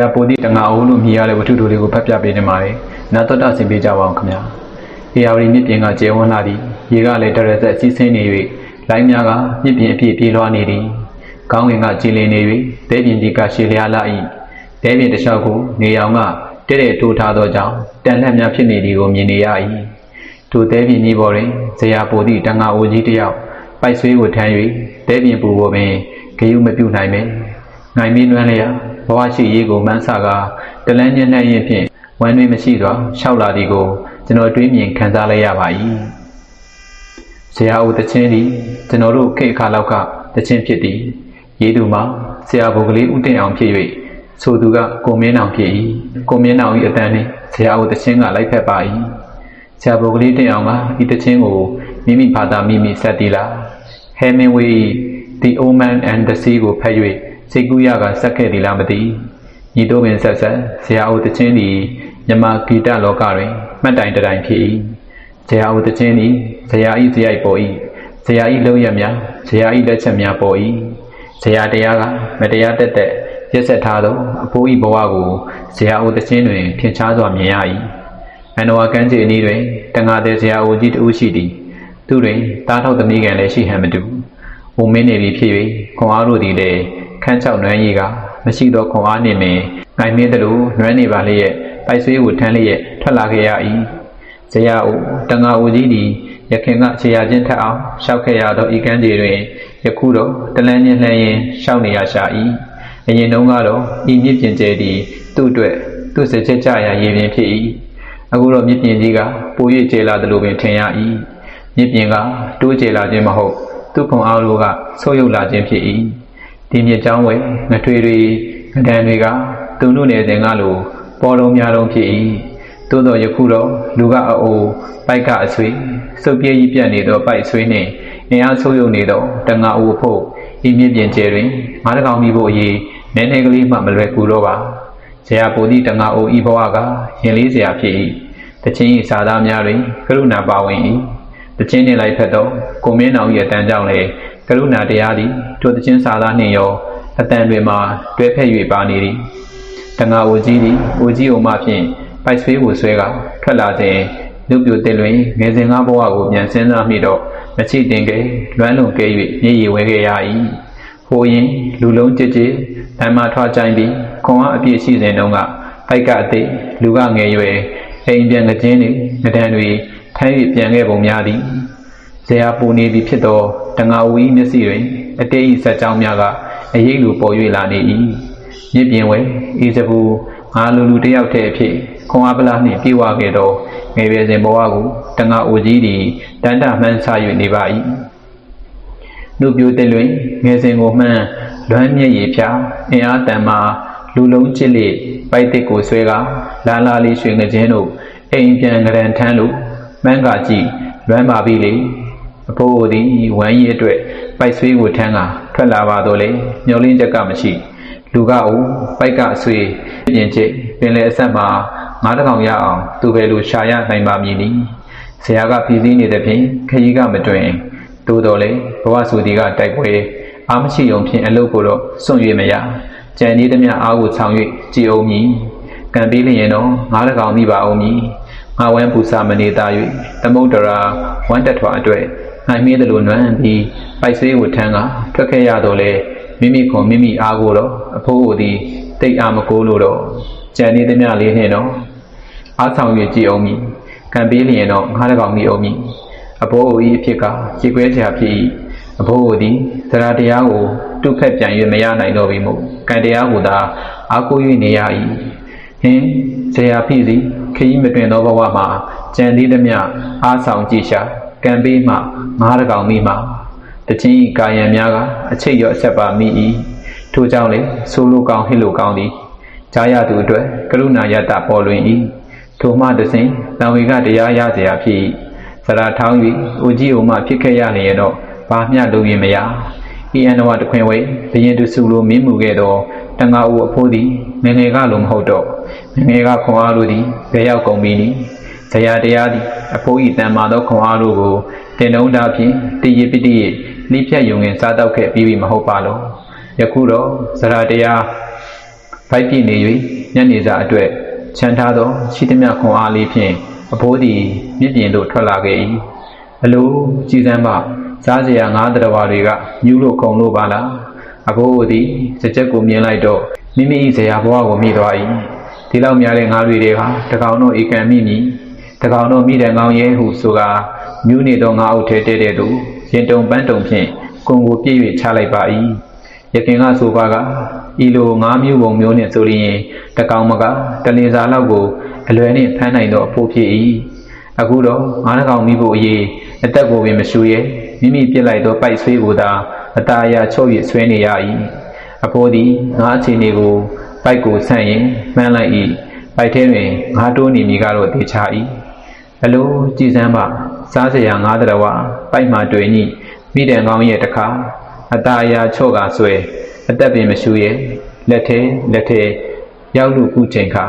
ရာပိုတိတငါအိုးလို့မြည်ရတဲ့ဝတ္ထုတို့တွေကိုဖတ်ပြပေးနေပါတယ်နာတော်တာဆင်ပေးကြပါအောင်ခင်ဗျာအေယာဝတီမြစ်ပြင်ကကျေဝန်းလာသည်ရေကလည်းတရဆက်စီးဆင်းနေ၍လိုင်းများကမြစ်ပြင်အပြည့်ပြေးလွှားနေသည်ကောင်းကင်ကကြည်လင်နေ၍တဲပြင်ကြီးကရှည်လျားလာ၏တဲပြင်တစ်လျှောက်ကိုနေအောင်ကတဲ့တဲ့တိုးထားသောကြောင့်တန်လှက်များဖြစ်နေသည်ကိုမြင်နေရ၏ထိုတဲပြင်ကြီးပေါ်တွင်ဇရာပိုတိတငါအိုးကြီးတစ်ယောက်ပိုက်ဆွေးကိုထမ်း၍တဲပြင်ပူပေါ်ပင်ဂယုမပြုတ်နိုင်မယ်နိုင်မင်းနွမ်းလျာ ဘဝရှိရေးကိုမန်းဆကာတလန်းညံ့နှံ့ရင်ဖြင့်ဝမ်းတွင်မရှိသောရှောက်လာသည်ကိုကျွန်တော်တွေးမြင်ခံစားလိုက်ရပါ၏ဆရာဦးတချင်းသည်ကျွန်တော်တို့ခေတ်အခါလောက်ကတချင်းဖြစ်သည်ရေးသူမှာဆရာဘုကလေးဦးတင်အောင်ဖြစ်၍ဆိုသူကကိုမင်းအောင်ဖြစ်၏ကိုမင်းအောင်၏အတန်းနှင့်ဆရာဦးတချင်းကလိုက်ဖက်ပါ၏ဆရာဘုကလေးတင်အောင်ကဤတချင်းကိုမိမိဘာသာမိမိဆက်သည်လားဟဲမင်ဝေး The Old Man and the Sea ကိုဖတ်၍ စိတ်ကူးရကဆက်ခဲ့သည်လားမသိညီတို့ပင်ဆက်ဆက်ဆရာဦးတချင်းသည်မြမဂီတလောကတွင်မှတ်တိုင်တတိုင်ဖြစ်၏ဆရာဦးတချင်းသည်ဆရာဤဇယိုက်ပေါ်၏ဆရာဤလုံးရများဆရာဤလက်ချက်များပေါ်၏ဆရာတရားကမတရားတက်တက်ရက်ဆက်ထားသောအဖိုးဤဘဝကိုဆရာဦးတချင်းတွင်ထင်ရှားစွာမြင်ရ၏အန်နဝကန်းချီအနီးတွင်တန်ဃာတဲ့ဆရာဦးကြီးတဦးရှိသည်သူတွင်တားထောက်သမီးကလည်းရှိဟန်မတူ။အိုမင်းနေပြီဖြစ်၍ခွန်အားတို့သည်လည်း ခန်းချောက်နွမ်းကြီးကမရှိသောခွန်အားနှင့်ပင်ငိုင်မင်းတို့နွမ်းနေပါလျက်ပိုက်ဆွေးကိုထမ်းလျက်ထွက်လာခဲ့ရ၏။ဇရာအိုတန်ဃာဦးကြီးသည်ရခင်ကခြေရချင်းထက်အောင်ရှောက်ခဲ့ရသောဤကန်းကြီးတွင်ယခုတော့တလန်းချင်းလှမ်းရင်ရှောက်နေရရှာ၏။အရင်တုန်းကတော့ဤမြင့်ပြင်ကျဲသည်သူ့အတွက်သူ့စချက်ကြရာရည်ပင်ဖြစ်၏။အခုတော့မြင့်ပြင်ကြီးကပို၍ကျေလာသလိုပင်ထင်ရ၏။မြင့်ပြင်ကတိုးကျေလာခြင်းမဟုတ်သူခွန်အားတို့ကဆိုးရုပ်လာခြင်းဖြစ်၏ ဒီမြေကြောင်းဝဲငထွေတွေငဒံတွေကသူတို့နယ်စဉ်ကလိုပေါ်လုံးများလုံးဖြစ်၏သို့သောယခုတော့လူကအအိုးပိုက်ကအဆွေစုပ်ပြည့်ကြီးပြတ်နေသောပိုက်ဆွေနှင့်အင်အားဆိုးရုပ်နေသောတငါအိုဖို့ဤမြင့်ပြင်ကျဲတွင်ငါးတကောင်မိဖို့အရေးနည်းနည်းကလေးမှမလွယ်ကူတော့ပါဇရာပိုတိတငါအိုဤဘဝကရင်လေးစရာဖြစ်၏တချင်း၏စာသားများတွင်ကရုဏာပါဝင်၏တချင်းနေလိုက်ဖက်တော့ကိုမင်းအောင်ရဲ့တန်းကြောင့်လေ ကရုဏာတရားသည်ထိုတချင်းစာသားနှင့်ရောအတန်တွေမှာတွဲဖက်၍ပါနေသည်တငါအိုကြီးသည်အိုကြီးအိုမှဖြင့်ပိုက်ဆွေးကိုဆွဲကထွက်လာစဉ်လူပြိုတက်လွင်ငယ်စဉ်ကားဘဝကိုပြန်စဉ်းစားမိတော့မချိတင်ကဲလွမ်းလွန်ကဲ၍မြေရီဝဲခဲ့ရ၏ဟိုရင်လူလုံးကြစ်ကြစ်ဓမ္မထွားကြိုင်ပြီးခွန်အားအပြည့်ရှိစဉ်တုန်းကပိုက်ကအသိလူကငယ်ရွယ်အိမ်ပြန်ကခြင်းတွေငဒံတွေထိုင်း၍ပြန်ခဲ့ပုံများသည် ဇေယပူနေသည်ဖြစ်သောတငါဝီမျက်စိတွင်အတေးဤဆက်ကြောင်းများကအရေးလူပေါ်၍လာနေ၏မြစ်ပြင်ဝဲအေးစပူငါလူလူတယောက်တည်းအဖြစ်ခွန်အားပလားနှင့်ပြေဝခဲ့သောငယ်ရွယ်စဉ်ဘဝကိုတငါအိုကြီးသည်တန်တမှန်းဆ၍နေပါ၏နှုတ်ပြိုတဲ့လွင်ငယ်စဉ်ကိုမှန်းလွမ်းမျက်ရည်ဖြာအင်အားတန်မှာလူလုံးချစ်လေပိုက်တစ်ကိုဆွဲကလာလာလေးရွှေငခြင်းတို့အိမ်ပြန်ကြံထမ်းလို့မန်းကကြည့်လွမ်းပါပြီလေ အဖိုးသည်ဝမ်းရည်အတွက်ပိုက်ဆွေးကိုထမ်းကထွက်လာပါတော့လေမျောလင်းချက်ကမရှိလူကအိုပိုက်ကအဆွေးပြင်ချစ်ပင်လေအဆက်မှာငါးတကောင်ရအောင်သူပဲလူရှာရနိုင်ပါမည်နီဆရာကပြည်စည်းနေတဲ့ဖြင့်ခကြီးကမတွင်သို့တော်လေဘဝစုတီကတိုက်ပွဲအားမရှိုံဖြင့်အလုပ်ကိုတော့စွန့်၍မရကြံနေသမျှအားကိုဆောင်၍ကြည်အောင်မည်ကံပေးလျင်တော့ငါးတကောင်မိပါအောင်မည်ငါဝမ်းပူစာမနေတာ၍သမုဒ္ဒရာဝမ်းတက်ထွာအတွက် နိုင်မင်းတို့နွမ်းပြီးပိုက်ဆွေးကိုထမ်းကထွက်ခဲ့ရတော့လေမိမိခွန်မိမိအားကိုတော့အဖိုးကိုသည်တိတ်အားမကိုးလို့တော့ကြံနေသမျှလေးနှင့်တော့အားဆောင်၍ကြည်အောင်မည်ကံပေးလျင်တော့ငါးတကောင်မိအောင်မည်အဖိုးအိုဤအဖြစ်ကကြေကွဲချာဖြစ်၏အဖိုးကိုသည်သရတရားကိုတုခက်ပြန်၍မရနိုင်တော့ပြီမို့ကံတရားကိုသာအားကိုး၍နေရ၏ဟင်းဇေယဖြစ်စီခရီးမတွင်သောဘဝမှာကြံသေးသမျှအားဆောင်ကြည့်ရှာ ကံပေးမှငါးတကောင်မိမှတချင်းဤကာယံများကအချိတ်ရောအဆက်ပါမိ၏ထို့ကြောင့်လေဆိုလိုကောင်းဟစ်လိုကောင်းသည်ဂျာရသူအတွက်ကရုဏာယတ္တပေါ်လွင်၏ထိုမှတစဉ်တံဝေကတရားရเสียဖြစ်၏စရာထောင်း၍ဦးကြီးအိုမှဖြစ်ခဲ့ရနေရတော့ဘာမျှလုပ်ရင်မရဤအန္တဝတခွင်ဝေဘရင်သူစုလိုမင်းမှုခဲ့သောတန်ဃာဦးအဖိုးသည်ငငယ်ကလိုမဟုတ်တော့ငငယ်ကခွန်အားလိုသည်ဘယ်ရောက်ကုန်ပြီနည်း ဇရာတရားသည်အဖိုးဤတန်မာသောခွန်အားလိုကိုတင်လုံးသားဖြင့်တည်ရပတိလိဖြတ်ယုံငင်စားတော့ခဲ့ပြီးပြီမဟုတ်ပါလောယခုတော့ဇရာတရားဖိုက်ပြည့်နေ၍ညနေစာအတွက်ချမ်းထားသောရှိသမျှခွန်အားလေးဖြင့်အဖိုးသည်မြစ်ပြင်သို့ထွက်လာခဲ့၏အလိုကြည်စမ်းမှစားစရာငါးတရဝါတွေကညူးလို့ခုံလို့ပါလားအဖိုးသည်စကြက်ကိုမြင်လိုက်တော့မိမိ၏ဇရာဘဝကိုမိသွား၏ဒီလောက်များတဲ့ငါးတွေတွေဟာတကောင်တော့ဧကံမိမည် တကောင်တော့မိတယ်ကောင်းရဲ့ဟုဆိုကာညူးနေသောငါးအုပ်ထဲတဲတဲ့သူရင်တုံပန်းတုံဖြင့်ကိုယ်ကိုပြည့်၍ချလိုက်ပါ၏ရခင်ကဆိုပါကဤလိုငါးမျိုးပုံမျိုးနှင့်ဆိုရင်တကောင်မကတလင်စာလောက်ကိုအလွယ်နှင့်ဖမ်းနိုင်သောအဖို့ဖြစ်၏အခုတော့ငါးကောင်မိဖို့အရေးအသက်ကိုပင်မရှူရဲမိမိပြစ်လိုက်သောပိုက်ဆွေးကိုသာအตาအရာချုပ်၍ဆွဲနေရ၏အဖိုးသည်ငါးအခြေအနေကိုပိုက်ကိုဆန့်ရင်မှန်းလိုက်၏ပိုက်ထဲတွင်ငါးတိုးနေမိကတော့တေချာ၏ အလိုကြည်စမ်းမှစားစရာငါးတရဝပိုက်မှတွေ့ညိမိတန်ကောင်းရဲ့တခါအตาအရာချော့ကဆွဲအသက်ပင်မရှူရဲလက်ထဲလက်ထဲရောက်လူကူချိန်ခါ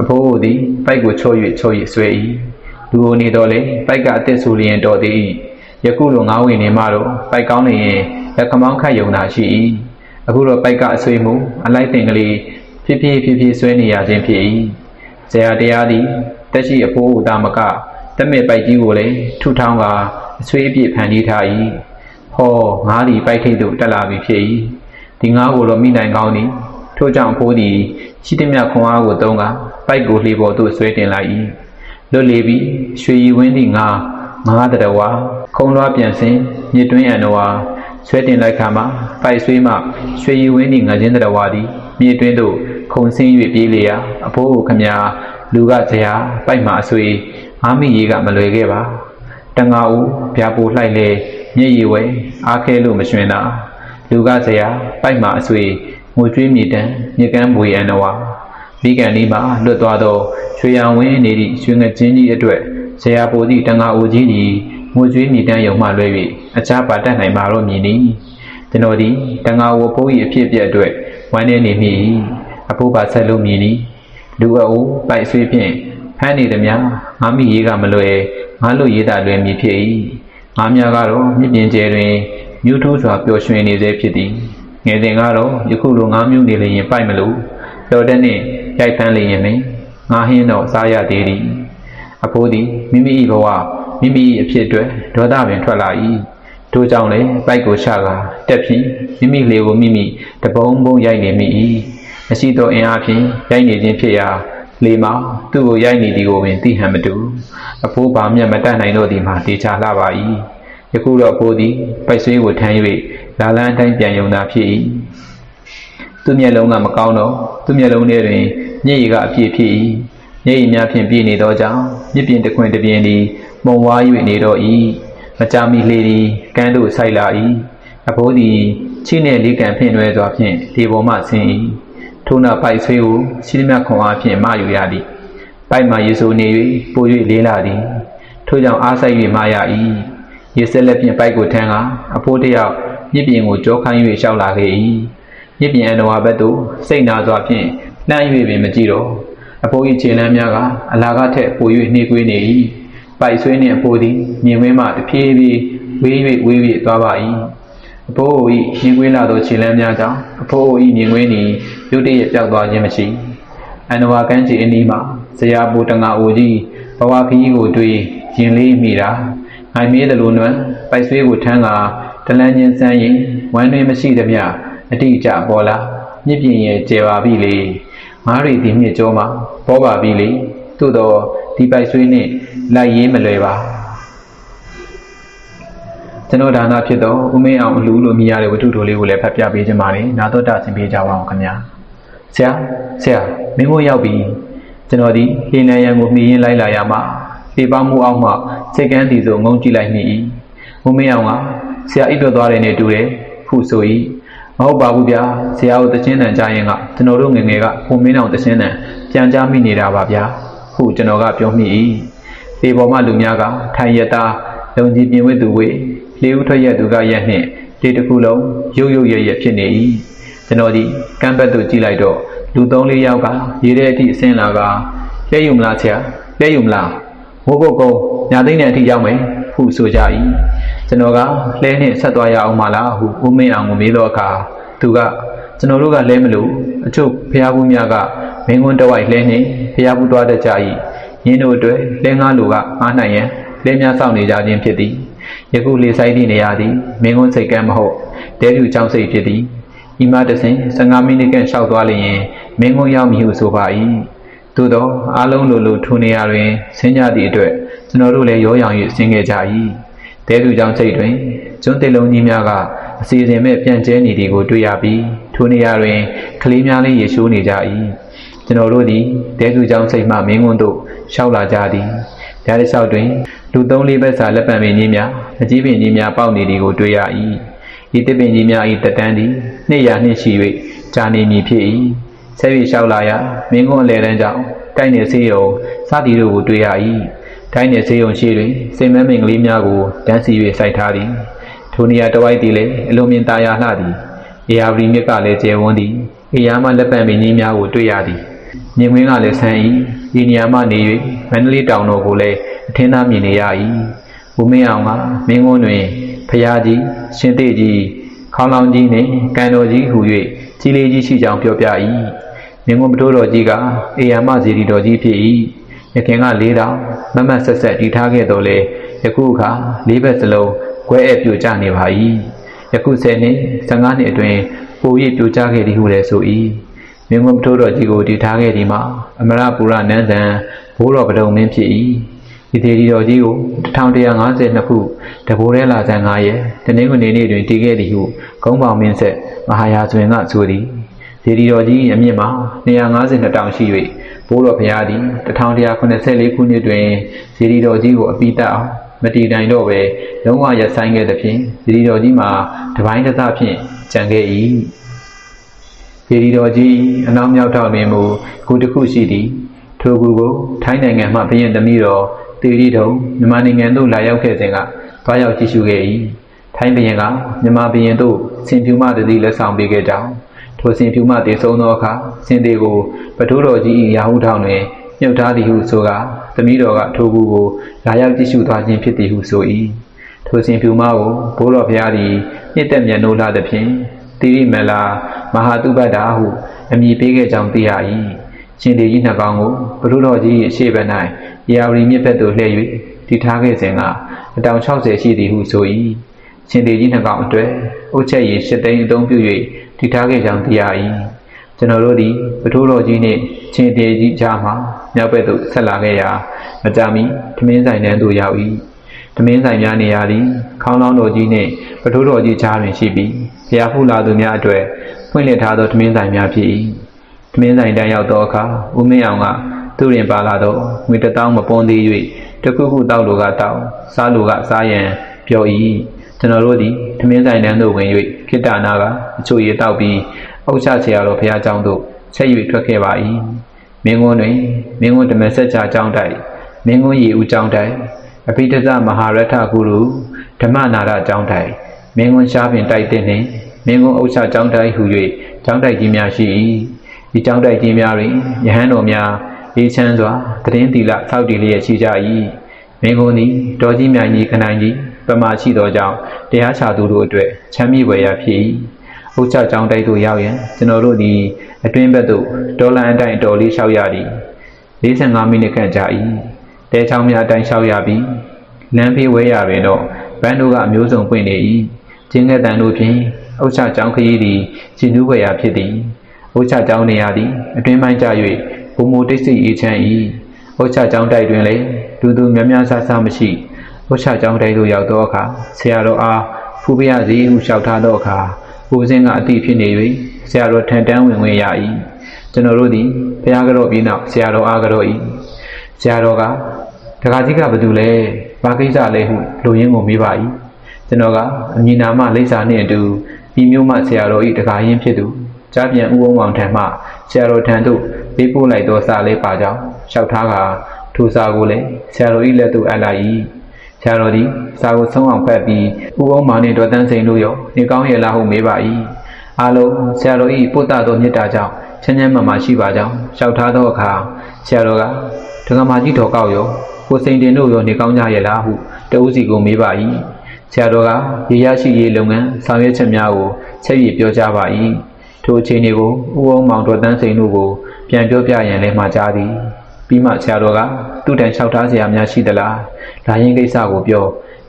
အဖိုးသည်ပိုက်ကိုချော့၍ချော့၍ဆွဲ၏လူကိုနေတော့လေပိုက်ကအသက်ဆူလျင်တော်သည်၏ယခုလိုငါးဝင်နေမှတော့ပိုက်ကောင်းနေရင်လက်ခမောင်းခတ်ယုံတာရှိ၏အခုတော့ပိုက်ကအဆွေးမှုအလိုက်တင်ကလေးဖြည်းဖြည်းဖြည်းဖြည်းဆွဲနေရခြင်းဖြစ်၏ဇေယတရားသည် တက်ရှိအဖိုးဦးသားမကတက်မဲ့ပိုက်ကြီးကိုလည်းထုထောင်းကအဆွေးအပြည့်ဖန်တီးထား၏ဟောငါးသည်ပိုက်ထိပ်သို့တက်လာပြီဖြစ်၏ဒီငါးကိုတော့မိနိုင်ကောင်းသည်ထို့ကြောင့်အဖိုးသည်ရှိသမျှခွန်အားကိုသုံးကပိုက်ကိုလှေပေါ်သို့ဆွဲတင်လိုက်၏လွတ်လေပြီးရွှေရည်ဝင်းသည့်ငါငါးတရဝါခုံလွားပြန်စင်မြစ်တွင်းအန်တော်ဝါဆွဲတင်လိုက်ခါမှာပိုက်ဆွေးမှရွှေရည်ဝင်းသည့်ငါချင်းတရဝါသည်မြစ်တွင်းသို့ခုံဆင်း၍ပြေးလေရာအဖိုးကိုခမညာ လူကဇရာပိုက်မှအဆွေအာမိရီကမလွယ်ခဲ့ပါတငါဦးဗျာပူလှိုက်လေမျက်ရည်ဝဲအားခဲလို့မရွှင်တာလူကဇရာပိုက်မှအဆွေငိုကြွေးမြေတန်းမြေကမ်းဘွေအန်တော်ဝါမိကန်ဒီမှာလွတ်သွားသောရွှေရောင်ဝင်းနေသည့်ရွှေငချင်းကြီးအတွက်ဇရာပိုသည့်တငါဦးကြီးသည်ငိုကြွေးမြေတန်းယုံမှလွဲ၍အခြားပါတတ်နိုင်မှာတော့မည်နီကျွန်တော်ဒီတငါဝဖိုး၏အဖြစ်အပျက်အတွက်ဝမ်းနေနေမိအဖိုးပါဆက်လို့မြည်နီ လူအုပ်ပိုက်ဆွေးဖြင့်ဖမ်းနေသည်များငါမိရေးကမလွယ်ငါလို့ရေးတာလွယ်မည်ဖြစ်၏ငါများကတော့မြင့်ပြင်ကျဲတွင်မြူးထိုးစွာပျော်ရွှင်နေစေဖြစ်သည်ငယ်စဉ်ကတော့ယခုလိုငါမျိုးနေလျင်ပိုက်မလို့တော်တဲ့နှင့်ရိုက်ဖမ်းလျင်မင်းငါဟင်းတော့စားရသေးသည်အဖိုးသည်မိမိ၏ဘဝမိမိ၏အဖြစ်အတွက်ဒေါသပင်ထွက်လာ၏ထို့ကြောင့်လည်းပိုက်ကိုရှာကတက်ဖြင့်မိမိလေကိုမိမိတပုံးပုံးရိုက်နေမိ၏ မရှိသောအင်အားဖြင့်ရိုက်နေခြင်းဖြစ်ရာလေမှာသူ့ကိုရိုက်နေသည်ကိုပင်သိဟန်မတူအဖိုးပါမျက်မတတ်နိုင်တော့သည်မှာတေချာလှပါ၏ယခုတော့ဘိုးသည်ပိုက်ဆွေးကိုထမ်း၍လာလန်းတိုင်းပြန်ယုံတာဖြစ်၏သူမျက်လုံးကမကောင်းတော့သူမျက်လုံးထဲတွင်မျက်ရည်ကအပြည့်ဖြစ်၏မျက်ရည်များဖြင့်ပြည့်နေသောကြောင့်မြစ်ပြင်တစ်ခွင်တစ်ပြင်သည်မှုံဝါး၍နေတော့၏မကြမီလေသည်ကမ်းသို့ဆိုက်လာ၏အဘိုးသည်ချိနှင့်လေးကံဖြင့်တွဲစွာဖြင့်ဒီပေါ်မှဆင်း၏ ထို့နောက်ပိုက်ဆွေးကိုရှိသမျှခွန်အားဖြင့်မယူရသည်ပိုက်မှရေဆိုနေ၍ပို၍လေးလာသည်ထို့ကြောင့်အားဆိုင်၍မရ၏ရေစက်လက်ဖြင့်ပိုက်ကိုထမ်းကအဖိုးတယောက်မြစ်ပြင်ကိုကြောခိုင်း၍ရှောက်လာခဲ့၏မြစ်ပြင်အတော်ဘက်သို့စိတ်နာစွာဖြင့်လှမ်း၍ပင်မကြည့်တော့အဖိုး၏ခြေလမ်းများကအလာကထက်ပို၍နှေးကွေးနေ၏ပိုက်ဆွေးနှင့်အဖိုးသည်မြင်ဝင်းမှတဖြည်းဖြည်းဝေး၍ဝေး၍သွားပါ၏အဖိုး၏မြင်ကွေးလာသောခြေလမ်းများကြောင့်အဖိုး၏မြင်ကွင်းသည် ရုတ်တရက်ပျောက်သွားခြင်းမရှိအန်နဝါကန်းချီအနီးမှဇရာပူတငါအိုကြီးဘဝခီးကိုတွေ့ရင်လေးမိတာငိုင်မေးသလိုနွမ်းပိုက်ဆွေးကိုထမ်းကတလန်းချင်းစမ်းရင်ဝမ်းတွင်မရှိသမျှအတိအကျပေါ်လာမြစ်ပြင်ရဲ့ကျေပါပြီလေငားရီဒီမြစ်ကျောမှာပေါ်ပါပြီလေသို့တော့ဒီပိုက်ဆွေးနှင့်လိုက်ရေးမလွယ်ပါကျွန်တော်ဒါနာဖြစ်တော့ဦးမင်းအောင်အလူလို့မြည်ရတဲ့ဝတ္ထုတိုလေးကိုလည်းဖတ်ပြပေးခြင်းပါတယ်နာတော့တာဆင်ပေးကြပါအောင်ခင်ဗျာ ဆရာဆရာမင်းတို့ရောက်ပြီကျွန်တော်ဒီဟင်းလန်းရန်ကိုမြည်ရင်လိုက်လာရမှာပေပေါင်းမှုအောက်မှစိတ်ကန်းတီဆိုငုံကြည့်လိုက်မိ၏ဦးမင်းအောင်ကဆရာအိပ်တွက်သွားတယ်နဲ့တူတယ်ခုဆို၏မဟုတ်ပါဘူးဗျာဆရာတို့တချင်းတန်ကြားရင်ကကျွန်တော်တို့ငငယ်ကကိုမင်းအောင်တချင်းတန်ပြန်ကြားမိနေတာပါဗျာခုကျွန်တော်ကပြောမိ၏ဒီပေါ်မှာလူများကထိုင်ရတာလုံကြီးပြင်ဝိသူဝေလေးဦးထွက်ရသူကရက်နှင့်ဒီတစ်ခုလုံးရုပ်ရုပ်ရရဖြစ်နေ၏ ကျွန်တော်ဒီကမ်းဘက်သို့ကြည့်လိုက်တော့လူသုံးလေးယောက်ကရေထဲအထိအဆင်းလာကလဲယူမလားဆရာလဲယူမလားမိုးကုတ်ကုန်းညာသိန်းနဲ့အထိရောက်မယ်ဟုဆိုကြ၏ကျွန်တော်ကလဲနှင့်ဆက်သွားရအောင်မလားဟုဦးမင်းအောင်ကိုမေးတော့အခါသူကကျွန်တော်တို့ကလဲမလို့အချို့ဖျားဘူးများကမင်းကွန်းတဝိုက်လဲနှင့်ဖျားဘူးသွားတတ်ကြ၏ယင်းတို့အတွက်လဲငါးလူကအားနိုင်ရန်လဲများစောင့်နေကြခြင်းဖြစ်သည်ယခုလေဆိုင်သည့်နေရာသည်မင်းကွန်းစိတ်ကမ်းမဟုတ်တဲပြူချောင်းစိတ်ဖြစ်သည် ဤမှတစဉ်15မိနစ်ခန့်လျှောက်သွားလျင်မင်းကွန်းရောက်မည်ဟုဆိုပါ၏သို့သောအားလုံးလိုလိုထိုနေရာတွင်ဆင်းကြသည့်အတွက်ကျွန်တော်တို့လည်းရောရောင်၍ဆင်းခဲ့ကြ၏တဲပြူချောင်းစိတ်တွင်ကျွန်းတိတ်လုံးကြီးများကအစီအစဉ်မဲ့ပြန့်ကျဲနေသည်ကိုတွေ့ရပြီးထိုနေရာတွင်ကလေးများလေးရေရှိုးနေကြ၏ကျွန်တော်တို့သည်တဲပြူချောင်းစိတ်မှမင်းကွန်းတို့လျှောက်လာကြသည်ဓာတ်လျှောက်တွင်လူသုံးလေးဘက်စာလက်ပံပင်ကြီးများအကြီးပင်ကြီးများပေါက်နေသည်ကိုတွေ့ရ၏ဤတစ်ပင်ကြီးများ၏တက်တန်းသည် နှစ်ရာနှစ်ရှိ၍ကြာနေမည်ဖြစ်၏ဆက်၍လျှောက်လာရာမင်းကွန်းအလဲတန်းကြောင့်တိုက်နေစေးရုံစသည်တို့ကိုတွေ့ရ၏တိုင်းနေစေးရုံရှိတွင်စိတ်မမင်ကလေးများကိုတန်းစီ၍စိုက်ထားသည်ထိုနေရာတစ်ဝိုက်သည်လည်းအလုံးမြင့်သားရလှသည်အေယာဝရီမြစ်ကလည်းကျယ်ဝန်းသည်အေယာမှလက်ပံပင်ကြီးများကိုတွေ့ရသည်မြင်ကွင်းကလည်းဆန်း၏ဒီနေရာမှနေ၍မန္တလေးတောင်တော်ကိုလည်းအထင်းသားမြင်နေရ၏ဦးမင်းအောင်ကမင်းကုန်းတွင်ဖျားကြီးရှင်သေးကြီး ခေါင်းလောင်းကြီးနှင့်ကံတော်ကြီးဟူ၍ကြီးလေးကြီးရှိကြောင်းပြောပြ၏မင်းကုန်းပထိုးတော်ကြီးကအေယာမဇီရီတော်ကြီးဖြစ်၏ရခင်က၄တောင်မမတ်ဆက်ဆက်တည်ထားခဲ့တော်လေယခုအခါ၄ဘက်စလုံးကွဲအပ်ပြိုကျနေပါ၏ယခု10နှစ်15နှစ်အတွင်းပို၍ပြိုကျခဲ့သည်ဟုလည်းဆို၏မင်းကုန်းပထိုးတော်ကြီးကိုတည်ထားခဲ့သည်မှာအမရပူရနန်းဆန်ဘိုးတော်ပဒုံမင်းဖြစ်၏ ဒီသေးဒီတော်ကြီးကို1152ခုတဘိုးရဲလာဆန်9ရက်တနင်္ဂနွေနေ့တွင်တည်ခဲ့သည်ဟုကုန်းပေါင်မင်းဆက်မဟာယာဇဝင်ကဆိုသည်ဒီဒီတော်ကြီးအမြင့်မှာ252တောင်ရှိ၍ဘိုးတော်ဘုရားသည်1184ခုနှစ်တွင်ဇီဒီတော်ကြီးကိုအပိတအောင်မတည်တိုင်တော့ပဲလုံးဝရဆိုင်ခဲ့သဖြင့်ဇီဒီတော်ကြီးမှာတပိုင်းတစ်စဖြင့်ကြံခဲ့၏ဇီဒီတော်ကြီးအနောက်မြောက်ထောက်တွင်မူခုတစ်ခုရှိသည်ထိုကူကိုထိုင်းနိုင်ငံမှဘုရင်သမီးတော် တေရီတုံမြန်မာနိုင်ငံသို့လာရောက်ခဲ့စဉ်ကသွားရောက်ကြည့်ရှုခဲ့၏ထိုင်းဘုရင်ကမြန်မာဘုရင်တို့စင်ဖြူမတတိလက်ဆောင်ပေးခဲ့ကြောင်းထိုစင်ဖြူမတည်ဆုံးသောအခါစင်သေးကိုပထိုးတော်ကြီး၏ရာဟုထောင်တွင်မြုပ်ထားသည်ဟုဆိုကာသမီးတော်ကထိုကူကိုလာရောက်ကြည့်ရှုသွားခြင်းဖြစ်သည်ဟုဆို၏ထိုစင်ဖြူမကိုဘိုးတော်ဘုရားသည်နှစ်သက်မြတ်နိုးလာသဖြင့်တိရိမလာမဟာတုပ္ပတ္တာဟုအမည်ပေးခဲ့ကြောင်းသိရ၏ရှင်တေကြီးနှစ်ကောင်ကို ဘုရုတော်ကြီး၏အရှိဘက်၌ရာဝရီမြစ်ဘက်သို့လှည့်၍တည်ထားခဲ့စဉ်ကအတောင်60ရှိသည်ဟုဆို၏ရှင်တေကြီးနှစ်ကောင်အတွက်အုတ်ချက်ရည်၈သိန်းအသုံးပြု၍တည်ထားခဲ့ကြောင်းသိရ၏ကျွန်တော်တို့သည်ပထိုးတော်ကြီးနှင့်ရှင်တေကြီးကြားမှမြောက်ဘက်သို့ဆက်လာခဲ့ရာမကြမီထမင်းဆိုင်တန်းသို့ရောက်၏ထမင်းဆိုင်များနေရာသည်ခေါင်းလောင်းတော်ကြီးနှင့်ပထိုးတော်ကြီးကြားတွင်ရှိပြီးဖျားဖူးလာသူများအတွက်ဖွင့်လှစ်ထားသောထမင်းဆိုင်များဖြစ်၏ထမင်းဆိုင်တန်းရောက်သောအခါဦးမင်းအောင်က သူရင်ပါလာသောငွေတစ်တောင်းမပွန်သေး၍တခုခုတောက်လိုကတောက်စားလိုကစားရန်ပြော၏ကျွန်တော်တို့သည်ထမင်းဆိုင်တန်းသို့ဝင်၍ခိတ္တနာကအချို့ရေတောက်ပြီးအုတ်ချချေရတော်ဘုရားကျောင်းသို့ဆက်၍ထွက်ခဲ့ပါ၏မင်းကုန်းတွင်မင်းကုန်းဓမ္မစကြာကျောင်းတိုက်မင်းကုန်းရေဦးကျောင်းတိုက်အဘိဓဇမဟာရထဂုရုဓမ္မနာရကျောင်းတိုက်မင်းကုန်းရှားပင်တိုက်တဲ့နှင့်မင်းကုန်းအုတ်ချကျောင်းတိုက်ဟူ၍ကျောင်းတိုက်ကြီးများရှိ၏ဒီကျောင်းတိုက်ကြီးများတွင်ယဟန်တော်များ အေးချမ်းစွာတရင်တီလသောက်တည်လျက်ရှိကြ၏မင်းကုန်းသည်တော်ကြီးမြိုင်ကြီးခနိုင်ကြီးပမာရှိသောကြောင့်တရားချသူတို့အတွက်ချမ်းမြေ့ွယ်ရာဖြစ်၏။ဟုတ်ချကြောင်းတိုက်သို့ရောက်ရင်ကျွန်တော်တို့သည်အတွင်းဘက်သို့ဒေါ်လာအတိုင်းတော်လေးလျှောက်ရသည်45မိနစ်ခန့်ကြာ၏။တဲချောင်းများအတိုင်းလျှောက်ရပြီးလမ်းဖေးဝဲရတွင်တော့ဘန်းတို့ကအမျိုးစုံပွင့်နေ၏။ကျင်းတဲ့တန်တို့ဖြင့်အုတ်ချကြောင်းခရီးသည်ရှင်းနူးွယ်ရာဖြစ်သည်။အုတ်ချကြောင်းနေရာသည်အတွင်းပိုင်းကျ၍ ဘုံမိုတိတ်စိအေးချမ်း၏။အုတ်ချကြောင်းတိုက်တွင်လည်းလူသူများများဆဆမရှိဝတ်ချကြောင်းတိုက်သို့ရောက်သောအခါဆရာတော်အားဖူးပြရစီဟုလျှောက်ထားသောအခါကိုစင်းကအတိဖြစ်နေ၍ဆရာတော်ထန်တန်းဝင်ဝင်ရ၏ကျွန်တော်တို့သည်ဘုရားကြောပြီးနောက်ဆရာတော်အားကြော၏ဆရာတော်ကတခါကြီးကဘာတူလဲဘာကိစ္စလဲဟုလူရင်းကိုမေးပါ၏ကျွန်တော်ကအမည်နာမလိပ်စာနှင့်အတူဒီမျိုးမှဆရာတော်၏တခါရင်းဖြစ်သူကြားပြန်ဥအောင်အောင်ထံမှဆရာတော်ထံသို့ ပေးပို့လိုက်သောစာလေးပါကြောင်းလျှောက်ထားကထိုစာကိုလည်းဆရာတော်၏လက်သို့အပ်လိုက်၏ဆရာတော်သည်စာကိုဆုံးအောင်ဖတ်ပြီးဥပုံမာနှင့်ဒေါ်တန်းစိန်တို့ရောနေကောင်းရဲ့လားဟုမေးပါ၏အားလုံးဆရာတော်၏ပုတ္တသောမေတ္တာကြောင့်ချမ်းချမ်းမာမာရှိပါကြောင်းလျှောက်ထားသောအခါဆရာတော်ကဒကမာကြီးတော်ကောက်ရောကိုစိန်တင်တို့ရောနေကောင်းကြရဲ့လားဟုတဦးစီကိုမေးပါ၏ဆရာတော်ကရေရရှိရေးလုပ်ငန်းဆောင်ရွက်ချက်များကိုချက်ရည်ပြောကြားပါ၏ထိုထိုအခြေအနေကိုဦးအောင်မောင်တော်တန်းစိန်တို့ကို ပြန်ပြောပြရန်လည်းမှာကြားသည်ပြီးမှဆရာတော်ကသူ့တိုင်လျှောက်ထားစရာများရှိသလားလာရင်ကိစ္စကိုပြော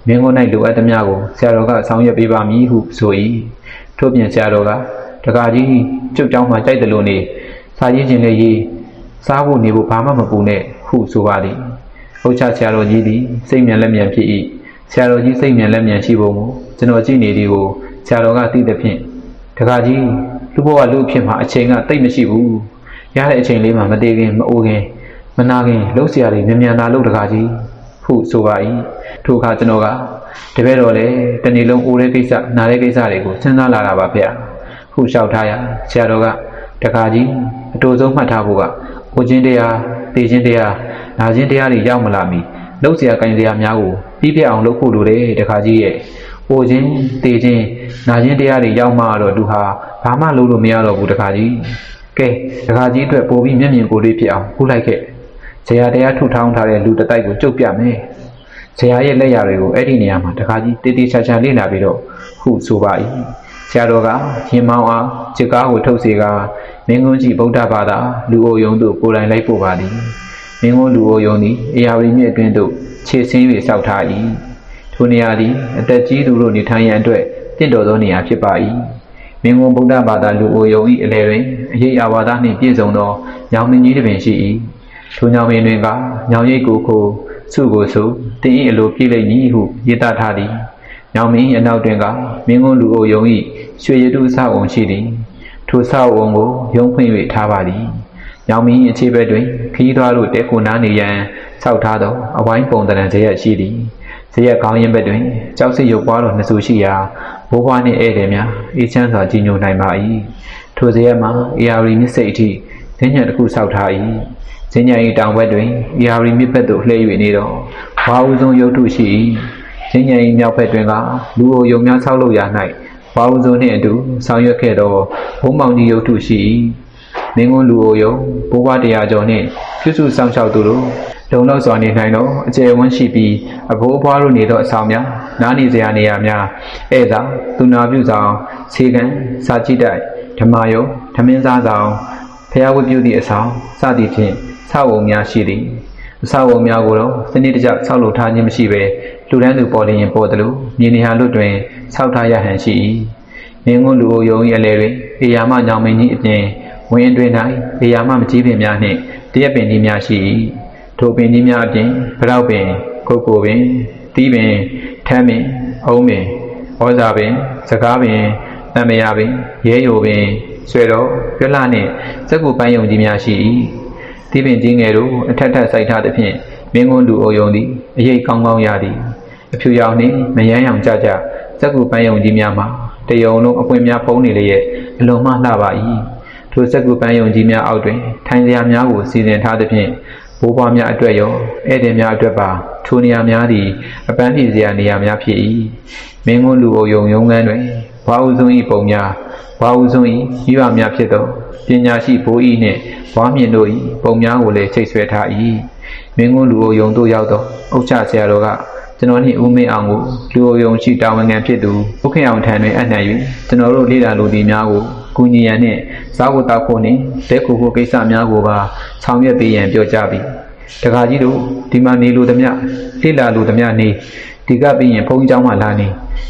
မင်းကို၌လိုအပ်သမျှကိုဆရာတော်ကဆောင်ရွက်ပေးပါမည်ဟုဆို၏ထို့ပြင်ဆရာတော်ကတကာကြီးကျုပ်ကြောင်းမှကြိုက်တယ်လို့နေစာရေးခြင်းလည်းရေးစားဖို့နေဖို့ဘာမှမပူနဲ့ဟုဆိုပါသည်အုတ်ချဆရာတော်ကြီးသည်စိတ်မြန်လက်မြန်ဖြစ်၏ဆရာတော်ကြီးစိတ်မြန်လက်မြန်ရှိပုံကိုကျွန်တော်ကြည့်နေသည်ကိုဆရာတော်ကသိသဖြင့်တကာကြီးလူဘဝလူအဖြစ်မှာအချိန်ကတိတ်မရှိဘူး ရတဲ့အချိန်လေးမှာမသေးခင်မအိုခင်မနာခင်လှုပ်ဆရာတွေမြန်မြန်သာလှုပ်တကားကြီးဟုဆိုပါ၏ထိုအခါကျွန်တော်ကတပည့်တော်လည်းတနေ့လုံးအိုတဲ့ကိစ္စနားတဲ့ကိစ္စတွေကိုစဉ်းစားလာတာပါဗျာဟုလျှောက်ထားရဆရာတော်ကတကားကြီးအတူဆုံးမှတ်ထားဖို့ကအိုခြင်းတရားသိခြင်းတရားနာခြင်းတရားတွေရောက်မလာမီလှုပ်ဆရာကင်တရားများကိုပြီးပြအောင်လုပ်ဖို့လိုတယ်တကားကြီးရဲ့ိုခြင်းတည်ခြင်းနာခြင်းတရားတွေရောက်မှတော့သူဟာဘာမှလုပ်လို့မရတော့ဘူးတခါကြီး ကဲတခါကြီးအတွက်ပိုပြီးမျက်မြင်ကိုယ်လေးဖြစ်အောင်ခုလိုက်ခဲ့ဇရာတရားထုထောင်းထားတဲ့လူတစ်တိုက်ကိုကြုတ်ပြမယ်ဇရာရဲ့လက်ရာတွေကိုအဲ့ဒီနေရာမှာတခါကြီးတေးသေးချာချာလေ့လာပြီးတော့ခုဆိုပါ၏ဆရာတော်ကရင်မောင်းအားจิตကားကိုထုတ်စေကမင်းကုန်းကြီးဗုဒ္ဓဘာသာလူအိုယုံတို့ကိုယ်တိုင်လိုက်ပို့ပါသည်မင်းကုန်းလူအိုယုံသည်အေယာဝတီမြစ်အတွင်းသို့ခြေဆင်း၍စောက်ထား၏ထိုနေရာသည်အသက်ကြီးသူတို့နေထိုင်ရန်အတွက်တင့်တော်သောနေရာဖြစ်ပါ၏ မင်းကုန်းဗုဒ္ဓဘာသာလူအိုယုံ၏အလယ်တွင်အရေးအာဝါဒနှင့်ပြည့်စုံသောညောင်မင်းကြီးတစ်ပင်ရှိ၏ထိုညောင်မင်းတွင်ကညောင်ရိပ်ကိုကိုစုကိုစုတင်း၏အလိုပြည့်လိမ့်မည်ဟုရေးသားထားသည်။ညောင်မင်းအနောက်တွင်ကမင်းကုန်းလူအိုယုံ၏ရွှေရတုဆောက်အုံရှိသည်။ထိုဆောက်အုံကိုရုံဖွင့်၍ထားပါသည်။ညောင်မင်းအခြေဘက်တွင်ခရီးသွားတို့တဲကိုနားနေရန်ဆောက်ထားသောအဝိုင်းပုံတရံဇရက်ရှိသည်။ ဇရက်ကောင်းရင်ဘက်တွင်ကြောက်စစ်ရုပ်ပွားတော်နှစ်ဆူရှိရာဘိုးဘွားနှင့်ဧည့်သည်များအေးချမ်းစွာကြီးညိုနိုင်ပါ၏။ထိုဇရက်မှာအေယာရီမြစ်စိတ်အထိဈဉ္ညာတစ်ခုဆောက်ထား၏။ဈဉ္ညာ၏တောင်ဘက်တွင်အေယာရီမြစ်ဘက်သို့လှည့်၍နေသောဝါဦးဆုံးရုပ်ထုရှိ၏။ချင်းငယ်ဤမြောက်ဘက်တွင်ကလူအိုယုံများဆောက်လုပ်ရာ၌ဝါဦးစုံနှင့်အတူဆောင်ရွက်ခဲ့သောဘုံမောင်ကြီးရုပ်ထုရှိ၏မင်းကွန်းလူအိုယုံဘိုးဘွားတရားကျော်နှင့်ပြုစုဆောင်ရှောက်သူတို့ လုံလောက်စွာနေနိုင်သောအကျယ်ဝန်းရှိပြီးအဘိုးအဘွားတို့နေသောအဆောင်များနားနေစရာနေရာများဧည့်သာသူနာပြုဆောင်ဆေကံစာကြည့်တိုက်ဓမ္မယုံဓမင်းစားဆောင်ဖျားဝတ်ပြုသည့်အဆောင်စသည်ဖြင့်ဆောက်အုံများရှိသည်အဆောက်အုံများကိုတော့စနစ်တကျဆောက်လုပ်ထားခြင်းမရှိဘဲလူတန်းသူပေါ်လျင်ပေါ်သလိုမြေနေဟာလွတ်တွင်ဆောက်ထားရဟန်ရှိ၏မင်းကွန်းလူအိုယုံ၏အလဲတွင်အေယာမညောင်မင်းကြီးအပြင်ဝင်းအတွင်း၌အေယာမမကြီးပင်များနှင့်တရက်ပင်ကြီးများရှိ၏ ထိုပင်ကြီးများအပြင်ဗရောက်ပင်ကုတ်ကိုပင်တီးပင်ထမ်းပင်အုံးပင်ဩဇာပင်စကားပင်တံမယာပင်ရဲယိုပင်ဆွေတော်ပြလှနှင့်စက်ကူပန်းယုံကြီးများရှိ၏တီးပင်ကြီးငယ်တို့အထက်ထက်စိုက်ထားသဖြင့်မင်းကွန်းလူအိုယုံသည်အရေးကောင်းကောင်းရသည်အဖြူရောင်နှင့်မယမ်းရောင်ကြကြစက်ကူပန်းယုံကြီးများမှာတယုံလုံးအပွင့်များဖုံးနေလျက်အလွန်မှလှပါ၏ထိုစက်ကူပန်းယုံကြီးများအောက်တွင်ထိုင်စရာများကိုစီစဉ်ထားသဖြင့် ဘိုးဘွားများအတွက်ရောဧည့်သည်များအတွက်ပါထိုနေရာများသည်အပန်းဖြေစရာနေရာများဖြစ်၏မင်းကွန်းလူအိုယုံရုံးခန်းတွင်ဘွားဦးဆုံး၏ပုံများဘွားဦးဆုံး၏မိဘများဖြစ်သောပညာရှိဘိုး၏နှင့်ဘွားမြင့်တို့၏ပုံများကိုလည်းချိတ်ဆွဲထား၏မင်းကွန်းလူအိုယုံတို့ရောက်သောအုတ်ချဆရာတော်ကကျွန်တော်နှင့်ဦးမင်းအောင်ကိုလူအိုယုံရှိတာဝန်ခံဖြစ်သူဥက္ကအောင်ထံတွင်အနှံ့၍ကျွန်တော်တို့လေ့လာလူသည်များကို ကုညီရန်နှင့်စားဖို့တောက်ဖို့နှင့်တဲခုဖို့ကိစ္စများကိုပါဆောင်ရွက်ပေးရန်ပြောကြားပြီးတခါကြီးတို့ဒီမှာနေလူသမျှလေ့လာလူသမျှနေဒီကပြီးရင်ဘုန်းကြီးเจ้าမှလာနေ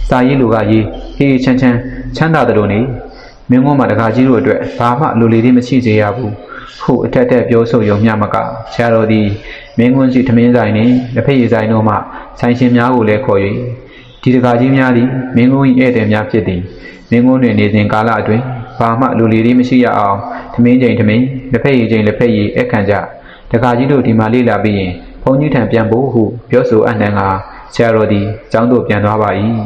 စာရေးလူကရေးဟေးချမ်းချမ်းချမ်းသာတယ်လို့နေမင်းကုန်းမှာတခါကြီးတို့အတွက်ဘာမှလူလေးလေးမရှိစေရဘူးခုအထက်ထက်ပြောဆိုရုံမျှမကဆရာတော်ဒီမင်းကွန်းစီထမင်းဆိုင်နှင့်လက်ဖက်ရည်ဆိုင်တို့မှဆိုင်ရှင်များကိုလည်းခေါ်၍ဒီတခါကြီးများသည်မင်းကွန်း၏ဧည့်သည်များဖြစ်သည်မင်းကွန်းတွင်နေစဉ်ကာလအတွင်း ဘာမှလူလေးလေးမရှိရအောင်ထမင်းချိန်ထမင်းလက်ဖက်ရည်ချိန်လက်ဖက်ရည်အခန့်ကြတခါကြီးတို့ဒီမှာလေ့လာပြီးရင်ဘုန်းကြီးထံပြန်ဖို့ဟုပြောဆိုအပ်နှံကဆရာတော်သည်ကျောင်းသို့ပြန်သွားပါ၏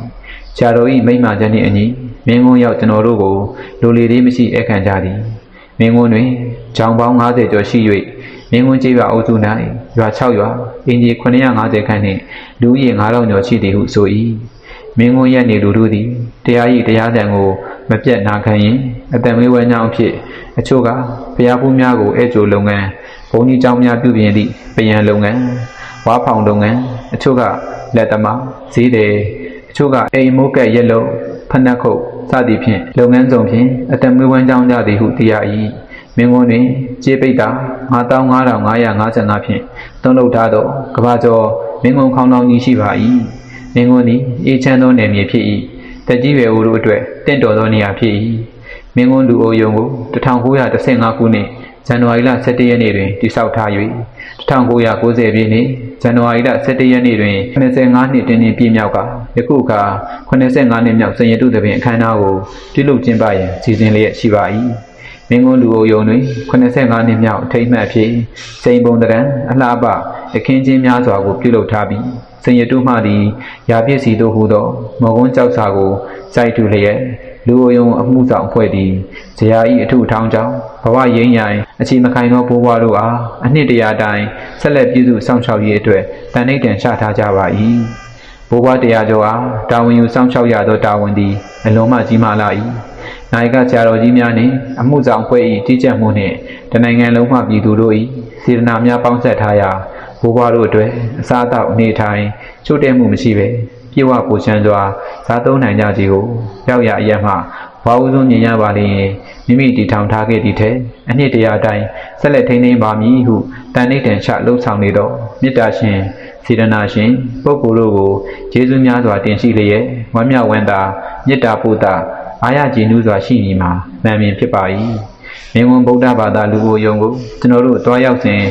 ဆရာတော်၏မိမ္မာချက်နှင့်အညီမင်းကွန်းရောက်ကျွန်တော်တို့ကိုလူလေးလေးမရှိအခန့်ကြသည်မင်းကွန်းတွင်ဂျောင်ပေါင်း90ကျော်ရှိ၍မင်းကွန်းကျေးရွာအုပ်စု၌ရွာ6ရွာအင်ဂျီ950ခန့်နှင့်လူဦးရေ9000ကျော်ရှိသည်ဟုဆို၏မင်းကွန်းရက်နေလူတို့သည် တရားဤတရားတန်ကိုမပြတ်နာခံရင်အတန်မွေးဝဲညောင်းဖြစ်အချို့ကဘုရားဖူးများကိုအဲကြိုလုပ်ငန်းဘုန်းကြီးကျောင်းများပြုပြင်သည့်ပယံလုပ်ငန်းဝါဖောင်လုပ်ငန်းအချို့ကလက်သမားဈေးတယ်အချို့ကအိမ်မိုးကက်ရက်လုံးဖနက်ခုတ်စသည်ဖြင့်လုပ်ငန်းဆောင်ဖြင့်အတမွေးဝမ်းကြောင်းကြသည်ဟုသိရ၏မင်းကွန်းတွင်ကျေးပိတ်တာ9555ဖြင့်တုံးလုပ်ထားသောကဘာကျော်မင်းကွန်းခေါင်းလောင်းကြီးရှိပါ၏မင်းကွန်းသည်အေးချမ်းသောနယ်မြေဖြစ်၏ တက်ကြီးရွယ်ဦးတို့အတွက်တင့်တော်သောနေရာဖြစ်၏မင်းကွန်းလူအိုယုံကို1915ခုနှစ်ဇန်နဝါရီလ17ရက်နေ့တွင်တည်ဆောက်ထား၍1990ပြည့်နှစ်ဇန်နဝါရီလ17ရက်နေ့တွင်85နှစ်တင်းတင်းပြည့်မြောက်ကယခုအခါ85နှစ်မြောက်စင်ရတုသဖြင့်အခမ်းအနားကိုပြုလုပ်ကျင်းပရန်စီစဉ်လျက်ရှိပါ၏မင်းကွန်းလူအိုယုံတွင်85နှစ်မြောက်အထိမ်းအမှတ်အဖြစ်စိန်ပုံတရံအလှပအခင်းချင်းများစွာကိုပြုလုပ်ထားပြီး စင်ရတုမှသည်ရာပြည့်စီတို့ဟူသောမော်ကွန်းကြောက်စာကိုစိုက်ထူလျက်လူအိုယုံအမှုဆောင်အဖွဲ့သည်ဇရာဤအထုအထောင်းကြောင့်ဘဝရင်းရိုင်အချိန်မခိုင်သောဘိုးဘွားတို့အားအနှစ်တရာတိုင်ဆက်လက်ပြုစုစောင့်ရှောက်ရေးအတွက်တန်ဋိဌံချထားကြပါ၏ဘိုးဘွားတရားကျော်အားတာဝန်ယူစောင့်ရှောက်ရသောတာဝန်သည်အလုံးမကြီးမားလာ၏နိုင်ကဆရာတော်ကြီးများနှင့်အမှုဆောင်အဖွဲ့၏တည်ကြံမှုနှင့်တနိုင်ငံလုံးမှပြည်သူတို့၏စေတနာများပေါင်းဆက်ထားရာ ဘိုးဘွားတို့အတွက်အစားအသောက်အနေထိုင်ချို့တဲ့မှုမရှိဘဲပြေဝပူချမ်းစွာစားသုံးနိုင်ကြစီကိုရောက်ရအရက်မှဘာဦးဆုံးမြင်ရပါလိမ့်ရင်မိမိတည်ထောင်ထားခဲ့သည့်ထဲအနှစ်တရာအတိုင်းဆက်လက်ထိန်းသိမ်းပါမည်ဟုတန်ဋိဌံချလှုပ်ဆောင်နေသောမေတ္တာရှင်စေတနာရှင်ပုဂ္ဂိုလ်တို့ကိုကျေးဇူးများစွာတင်ရှိလျက်ဝမ်းမြောက်ဝမ်းသာမေတ္တာပို့တာအာရကြည်နူးစွာရှိနေမှာမှန်မြင်ဖြစ်ပါ၏မင်းဝန်ဗုဒ္ဓဘာသာလူကိုယုံကိုကျွန်တော်တို့တွားရောက်စဉ်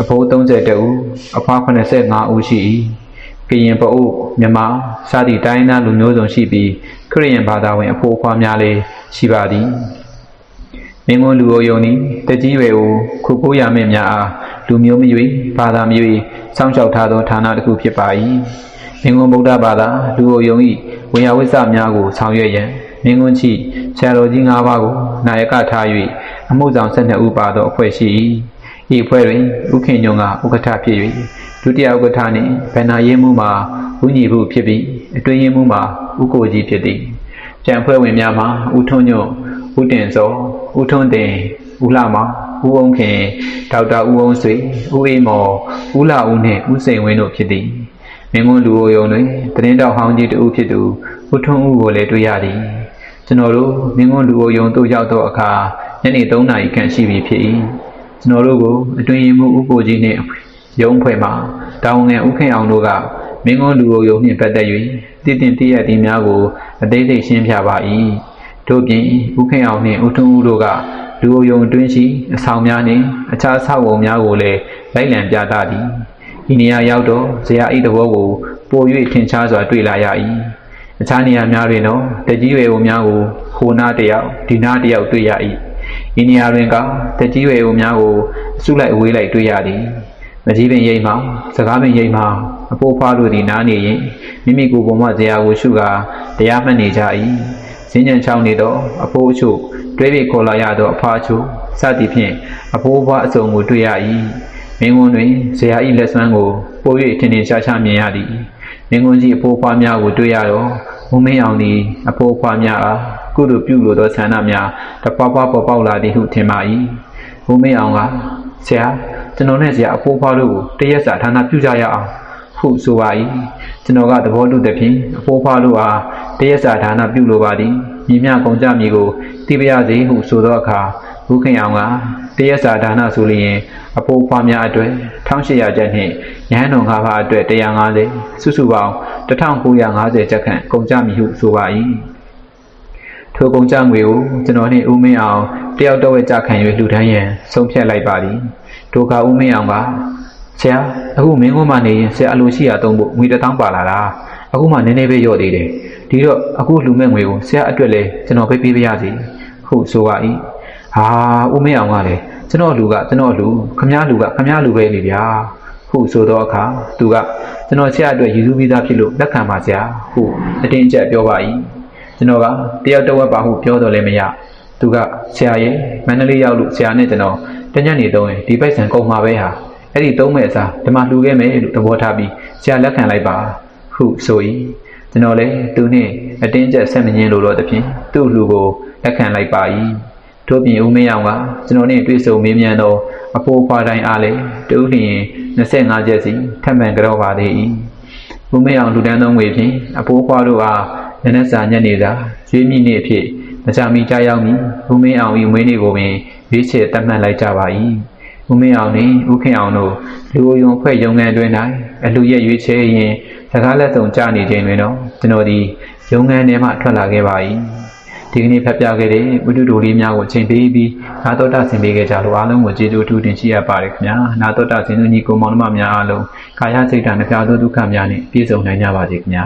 အဖိုး32ဦးအဖွား85ဦးရှိ၏ကရင်ပအုပ်မြန်မာစသည့်တိုင်းသားလူမျိုးစုံရှိပြီးခရစ်ယာန်ဘာသာဝင်အဖိုးအဖွားများလည်းရှိပါသည်မင်းဝန်လူကိုယုံသည်တကြီးရွယ်ကိုခုခိုးရမင့်များအားလူမျိုးမရွေဘာသာမရွေစောင့်ရှောက်ထားသောဌာနတစ်ခုဖြစ်ပါ၏မင်းဝန်ဗုဒ္ဓဘာသာလူကိုယုံ၏ဝေယဝိစ္စများကိုဆောင်ရွက်ရန်မင်းကွန်းချီဆရာတော်ကြီး၅ပါးကိုနာယကထား၍အမှုဆောင်၁၂ဦးပါသောအဖွဲ့ရှိ၏ ဤအဖွဲ့တွင်ဥခင်ညုံကဥက္ကဋ္ဌဖြစ်၍ဒုတိယဥက္ကဋ္ဌနှင့်ဗန္နာရေးမှုမှာဦးညီမှုဖြစ်ပြီးအတွင်းရေးမှုမှာဥကိုကြီးဖြစ်သည်ကြံဖွဲ့ဝင်များမှာဦးထွန်းညွန့်ဦးတင်စောဦးထွန်းတင်ဦးလှမောင်ဦးအောင်ခင်ဒေါက်တာဦးအောင်ဆွေဦးအေးမော်ဦးလာဦးနှင့်ဦးစိန်ဝင်းတို့ဖြစ်သည်မင်းကွန်းလူအိုယုံတွင်သတင်းတောက်ဟောင်းကြီးတဦးဖြစ်သူဦးထွန်းဦးကိုလည်းတွေ့ရသည်ကျွန်တော်တို့မင်းကွန်းလူအိုယုံတို့ရောက်သောအခါညနေ3နာရီခန့်ရှိပြီဖြစ်၏ ကျွန်တော်တို့ကိုအတွင်ရင်မှုဥကိုကြီးနှင့်ရုံးဖွဲ့မှတောင်ငယ်ဥခင်အောင်တို့ကမင်းကွန်းလူအိုယုံနှင့်ပတ်သက်၍တည်တင်တည်ရသည်များကိုအသေးစိတ်ရှင်းပြပါ၏တို့ပြင်ဥခင်အောင်နှင့်ဦးထွန်းဦးတို့ကလူအိုယုံအတွင်းရှိအဆောင်များနှင့်အခြားဆောက်အုံများကိုလည်းလိုက်လံပြသသည်ဤနေရာရောက်တော့ဇရာဤသဘောကိုပို၍ထင်ရှားစွာတွေ့လာရ၏အခြားနေရာများတွင်တော့တကြီးရွယ်ဦးများကိုဟိုနာတစ်ယောက်ဒီနာတစ်ယောက်တွေ့ရ၏ ဤနေရာတွင်ကတကြီးရွယ်ဦးများကိုအစုလိုက်အဝေးလိုက်တွေ့ရသည်မကြီးပင်ရိပ်မှစကားပင်ရိပ်မှအဖိုးဖွားတို့သည်နားနေရင်မိမိကိုယ်ပေါ်မှဇရာကိုရှုကာတရားမှတ်နေကြ၏စဉ္ကြံချောင်းနေတော့အဖိုးအချို့တွဲပြီးခေါ်လာရသောအဖားအချို့စသည်ဖြင့်အဖိုးဖွားအစုံကိုတွေ့ရ၏မင်းဝန်တွင်ဇရာ၏လက်စွမ်းကိုပို၍ထင်ထင်ရှားရှားမြင်ရသည်မင်းကွန်းကြီးအဖိုးဖွားများကိုတွေ့ရတော့မုံမင်းအောင်သည်အဖိုးဖွားများအား ကုသိုလ်ပြုလိုသောဆန္ဒများတပွားပွားပေါ်ပေါက်လာသည်ဟုထင်ပါ၏မုံမင်းအောင်ကဆရာကျွန်တော်နဲ့ဆရာအဖိုးဖွားတို့ကိုတရက်စာဌာနပြုကြရအောင်ဟုဆိုပါ၏ကျွန်တော်ကသဘောတူသည်ဖြင့်အဖိုးဖွားတို့အားတရက်စာဌာနပြုလိုပါသည်ညီမြကုန်ကြမည်ကိုသိပါရစေဟုဆိုသောအခါဘုခင်အောင်ကတရက်စာဒါနဆိုလျင်အဖိုးဖွားများအတွက်1800ကျပ်နှင့်ရဟန်းတော်၅ပါးအတွက်150စုစုပေါင်း1950ကျပ်ခန့်ကုန်ကြမည်ဟုဆိုပါ၏ ထိုကုန်ကြငွေကိုကျွန်တော်နှင့်ဦးမင်းအောင်တယောက်တော့ဝဲကြခံ၍လှူဒန်းရန်ဆုံးဖြတ်လိုက်ပါသည်ဒုက္ခဦးမင်းအောင်ကဆရာအခုမင်းကုန်းမှနေရင်ဆရာအလိုရှိရာသုံးဖို့ငွေတစ်ထောင်ပါလာတာအခုမှနည်းနည်းပဲရော့သေးတယ်ဒီတော့အခုလှူမဲ့ငွေကိုဆရာအတွက်လည်းကျွန်တော်ပေးပေးပါရစေဟုဆိုပါ၏ဟာဦးမင်းအောင်ကလည်းကျွန်တော်လူကကျွန်တော်လူခမားလူကခမားလူပဲလေဗျာဟုဆိုတော့အခါသူကကျွန်တော်ဆရာအတွက်ရည်စူးပြီးသားဖြစ်လို့လက်ခံပါဆရာဟုအတင်းအကျပ်ပြောပါ၏ ကျွန်တော်ကတယောက်တစ်ဝက်ပါဟုပြောတော့လည်းမရသူကဆရာရဲ့မန္တလေးရောက်လို့ဆရာနဲ့ကျွန်တော်တညနေတော့ရင်ဒီပိုက်ဆံကုန်မှာပဲဟာအဲ့ဒီသုံးမဲ့အစားဒီမှာလှူခဲ့မယ်လို့သဘောထားပြီးဆရာလက်ခံလိုက်ပါဟုဆို၏ကျွန်တော်လည်းသူနဲ့အတင်းကျပ်ဆက်မငင်းလို့တော့တဖြင့်သူ့လူကိုလက်ခံလိုက်ပါ၏ထို့ပြင်ဦးမင်းအောင်ကကျွန်တော်နဲ့တွေ့ဆုံမေးမြန်းသောအဖိုးဖွားတိုင်းအားလည်းတူလျင်25ချက်စီထပ်မံကြောပါသေး၏ဦးမင်းအောင်လူတန်းသောငွေဖြင့်အဖိုးဖွားတို့အား နနက်စာညနေစာရွေးမိနေ့အဖြစ်မကြမီကြာရောက်မီဦးမင်းအောင်၏မွေးနေ့ကိုပင်ရွေးချယ်တတ်မှတ်လိုက်ကြပါ၏ဦးမင်းအောင်နှင့်ဦးခင်အောင်တို့လူယုံဖွဲ့ရုံငန်းတွင်၌အလူရက်ရွေးချယ်ရင်စကားလက်ဆောင်ကြနေခြင်းတွင်တော့ကျွန်တော်ဒီရုံငန်းထဲမှထွက်လာခဲ့ပါ၏ဒီကနေ့ဖတ်ပြခဲ့တဲ့ဝိတုတိုလေးများကိုအချိန်ပေးပြီးနာတော်တာဆင်ပေးခဲ့ကြလို့အားလုံးကိုကျေးဇူးအထူးတင်ရှိရပါတယ်ခင်ဗျာနာတော်တာဆင်သူညီကိုမောင်နှမများအားလုံးကာယစိတ်ဓာတ်နှပြသောဒုက္ခများနဲ့ပြည့်စုံနိုင်ကြပါစေခင်ဗျာ